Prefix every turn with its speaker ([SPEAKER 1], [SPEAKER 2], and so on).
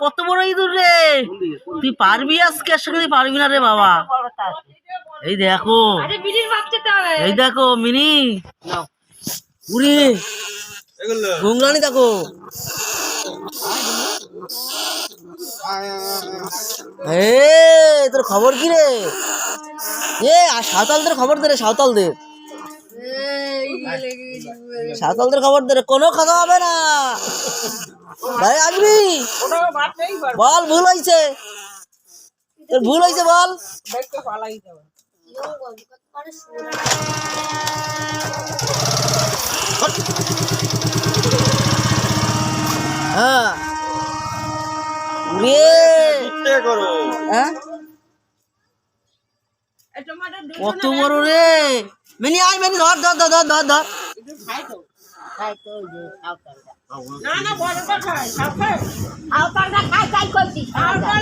[SPEAKER 1] কত বড় ইঁদুর রে। তুই পারবি আজকে? করি পারবি না রে বাবা। এই দেখো। এই দেখো, মিনি। উড়ি। ঘুমলানি দেখো। এ তোর খবর কি রে? এ, আর সাঁওতালদের খবর দে রে, সাঁওতালদের। সাঁওতালদের খবর দে রে, কোনো কথা হবে না। ভাই আসবি?
[SPEAKER 2] বল,
[SPEAKER 1] ভুল হয়েছে
[SPEAKER 3] তোর
[SPEAKER 1] ভুল হয়েছে বল। হ্যাঁ। হ্যাঁ?
[SPEAKER 2] কত বড় রে?
[SPEAKER 1] মেনি, আয় মেনি ধর ধর ধর ধর ধর ধর।
[SPEAKER 3] খাই তো ওই যে সাঁওতালটা
[SPEAKER 2] না না বড়টা খায় সাঁওতাল।
[SPEAKER 3] সাঁওতালটা খাই তাই করছি সাঁওতাল